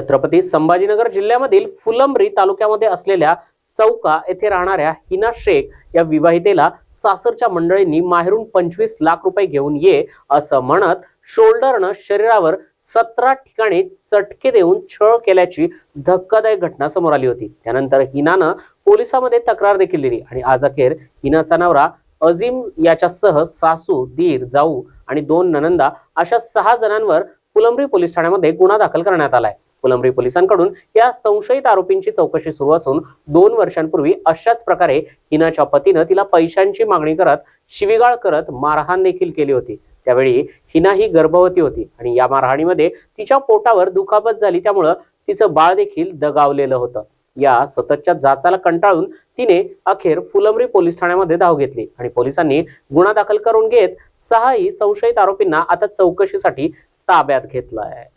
छत्रपती संभाजीनगर जिल्ह्यामधील फुलंब्री तालुक्यामध्ये असलेल्या चौका येथे राहणाऱ्या हिना शेख या विवाहितेला सासरच्या मंडळींनी माहेरून पंचवीस लाख रुपये घेऊन ये असं म्हणत शोल्डरनं शरीरावर सतरा ठिकाणी चटके देऊन छळ केल्याची धक्कादायक घटना समोर आली होती. त्यानंतर हिनानं पोलिसांमध्ये तक्रार देखील दिली आणि आज अखेर हिनाचा नवरा अझीम याच्यासह सासू दीर जाऊ आणि दोन ननंदा अशा सहा जणांवर फुलंब्री पोलीस ठाण्यामध्ये गुन्हा दाखल करण्यात आलाय. फुलंब्री पोलिसांकडून या संशयित आरोपींची चौकशी सुरू असून दोन वर्षांपूर्वी अशाच प्रकारे हिनाच्या पतीनं तिला पैशांची मागणी करत शिवीगाळ करत मारहाण देखील केली होती. त्यावेळी हिना ही गर्भवती होती आणि या मारहाणीमध्ये तिच्या पोटावर दुखापत झाली त्यामुळं तिचं बाळ देखील दगावलेलं होतं. या सततच्या जाचाला कंटाळून तिने अखेर फुलंब्री पोलीस ठाण्यामध्ये धाव घेतली आणि पोलिसांनी गुन्हा दाखल करून घेत सहाही संशयित आरोपींना आता चौकशीसाठी ताब्यात घेतलं आहे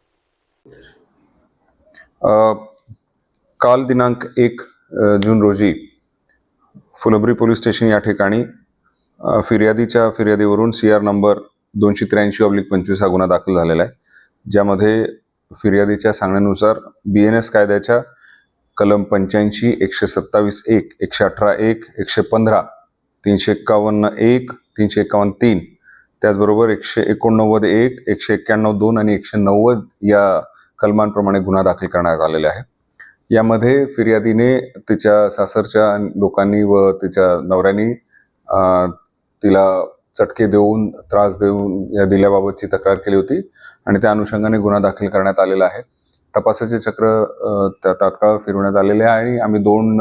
काल दिनांक एक जून रोजी फुलंब्री पोलीस स्टेशन या ठिकाणी फिर्यादीच्या फिर्यादीवरून सी आर नंबर दोनशे त्र्याऐंशी ऑब्लिक पंचवीस हा गुन्हा दाखल झालेला आहे. ज्यामध्ये फिर्यादीच्या सांगण्यानुसार बी एन एस कायद्याच्या कलम पंच्याऐंशी एकशे सत्तावीस एक एकशे अठरा एक एकशे पंधरा तीनशे एक्कावन्न एक तीनशे एक्कावन्न तीन त्याचबरोबर एकशे एकोणनव्वद एक एकशे एक्क्याण्णव दोन आणि एकशे नव्वद या कलमांप्रमाणे गुन्हा दाखल करण्यात आलेला आहे यामध्ये फिर्यादीने तिच्या सासरच्या लोकांनी व तिच्या नवऱ्यानी तिला चटके देऊन त्रास देऊन या दिल्याबाबतची तक्रार केली होती आणि त्या अनुषंगाने गुन्हा दाखल करण्यात आलेला आहे. तपासाचे चक्र त्या तात्काळ फिरवण्यात आलेले आहे आणि आम्ही दोन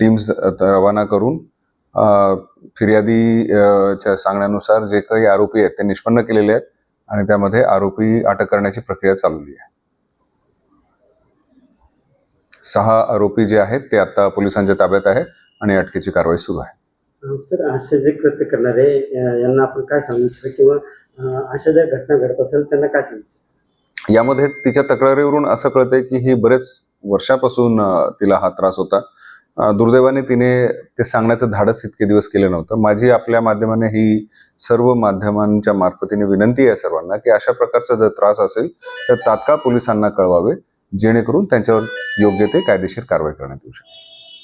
टीम्स रवाना करून फिर्यादीच्या सांगण्यानुसार जे काही आरोपी आहेत ते निष्पन्न केलेले आहेत. आणि त्यामध्ये आरोपी अटक करण्याची प्रक्रिया चालवली आहे. सहा आरोपी जे आहेत ते आता पोलिसांच्या ताब्यात आहे आणि अटकेची कारवाई सुरू आहे. सर असे जे कृत्य करणारे यांना आपण काय सांगू इच्छितो किंवा अशा ज्या घटना घडत असेल त्यांना काय सांगू इच्छितो? यामध्ये तिच्या तक्रारीवरून असं कळतंय की ही बरेच वर्षापासून तिला हा त्रास होता. दुर्दैवाने तिने ते सांगण्याचं धाडस इतके दिवस केलं नव्हतं. माझी आपल्या माध्यमाने ही सर्व माध्यमांच्या मार्फतीने विनंती आहे सर्वांना की अशा प्रकारचा जर त्रास असेल तर तात्काळ पोलिसांना कळवावे जेणेकरून त्यांच्यावर योग्य ते कायदेशीर कारवाई करण्यात येऊ शकते.